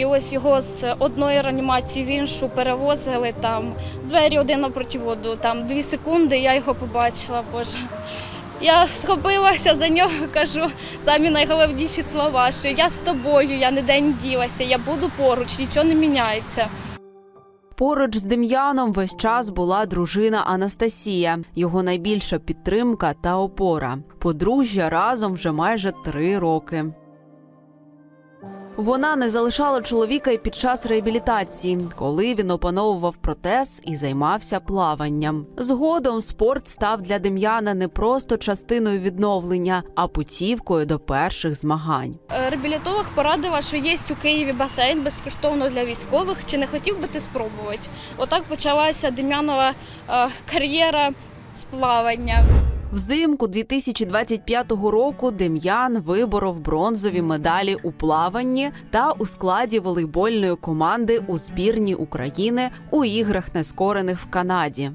І ось його з одної реанімації в іншу перевозили там двері один напроти воду, там дві секунди, я його побачила, боже. Я схопилася за нього, кажу самі найголовніші слова, що я з тобою, я ніде не ділася, я буду поруч, нічого не міняється. Поруч з Дем'яном весь час була дружина Анастасія, його найбільша підтримка та опора. Подружжя разом вже майже три роки. Вона не залишала чоловіка й під час реабілітації, коли він опановував протез і займався плаванням. Згодом спорт став для Дем'яна не просто частиною відновлення, а путівкою до перших змагань. Е, Реабілітолог порадила, що є у Києві басейн безкоштовно для військових. Чи не хотів би ти спробувати? Отак почалася Дем'янова е, кар'єра з плавання. Взимку 2025 року Дем'ян виборов бронзові медалі у плаванні та у складі волейбольної команди у збірні України у іграх нескорених в Канаді.